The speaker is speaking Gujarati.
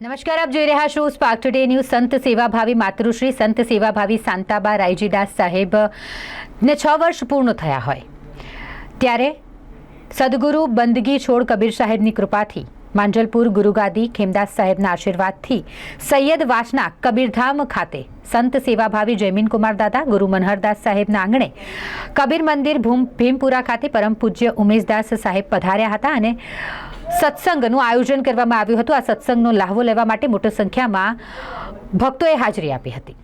નમસ્કાર, આપ જોઈ રહ્યા છો સ્પાર્ક ટુડે ન્યૂઝ સંત સેવાભાવી માતૃશ્રી, સંત સેવાભાવી શાંતાબા રાયજીદાસ સાહેબ ને છ વર્ષ પૂર્ણ થયા હોય. ત્યારે સદગુરુ બંદગી છોડ કબીર સાહેબની કૃપાથી, માંજલપુર ગુરુગાદી ખેમદાસ સાહેબના આશીર્વાદથી, સૈયદ વાસના કબીરધામ ખાતે સંત સેવાભાવી જયમીન કુમાર દાદા, ગુરુ મનહરદાસ સાહેબના આંગણે કબીર મંદિર ભૂમ ભીમપુરા ખાતે પરમ પૂજ્ય ઉમેશદાસ સાહેબ પધાર્યા હતા અને સત્સંગનું આયોજન કરવામાં આવ્યું હતું. આ સત્સંગનો લાહવો લેવા માટે મોટી સંખ્યામાં ભક્તોએ હાજરી આપી હતી.